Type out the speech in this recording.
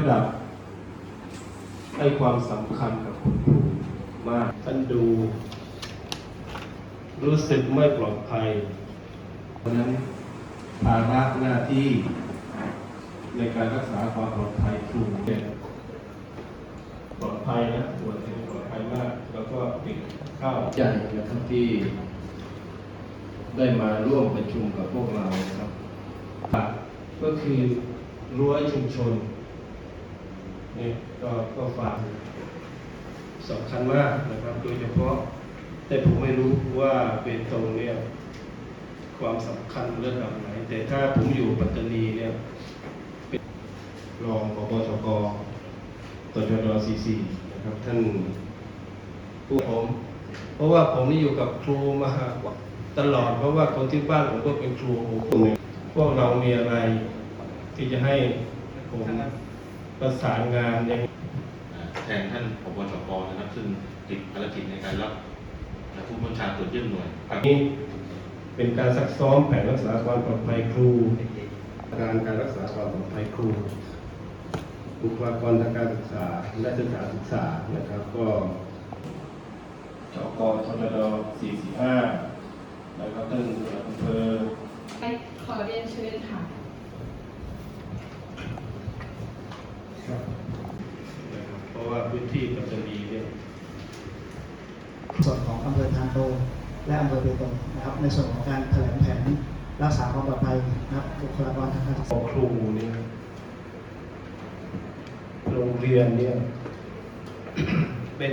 ระดับให้ความสำคัญกับคุณครูมากท่านดู รู้สึกไม่ปลอดภัย เพราะนั้นภาระหน้าที่ในการรักษาความปลอดภัยครูเนี่ยปลอดภัยนะตรวจเป็นปลอดภัยมาก แล้วก็ปิดข้าวใจนะครับที่ ได้มาร่วมประชุมกับพวกเราครับ ก็คือรั้วชุมชน เนี่ยก็ก็ฝากสำคัญมากนะครับ โดยเฉพาะแต่ผมไม่รู้ว่าเป็นตรงเนี่ยความสำคัญระดับไหน แต่ถ้าผมอยู่ปัตตานีเนี่ยเป็นรองปปชกตจดซีซีนะครับท่านผู้ผมเพราะว่าผมนี่อยู่กับครูมาตลอด เพราะว่าคนที่บ้านผมก็เป็นครูผมพวกเรามีอะไรที่จะให้ผม ประสานงานยังแทนท่านผบชกนะครับ ซึ่งติดภารกิจในการรับผู้บัญชาตรวจเยี่ยมหน่วยครับนี้เป็นการซักซ้อมแผนรักษาความปลอดภัยครูการการรักษาความปลอดภัยครูบุคลากรทางการศึกษาและศึกษาศึกษานะครับ ก็จกทจด445 แล้วก็ท่านอำเภอขอเรียนเชิญค่ะ นะครับเพราะว่าพื้น ที่ปัตตานีเนี่ยส่วนของอำเภอทานโตและอำเภอเบตงนะครับ ในส่วนของการแถลงแผนรักษาความปลอดภัยนะครับบุคลากรทางการศึกขษาองครูเนี่ยโรงเรียนเนี่ยเป็น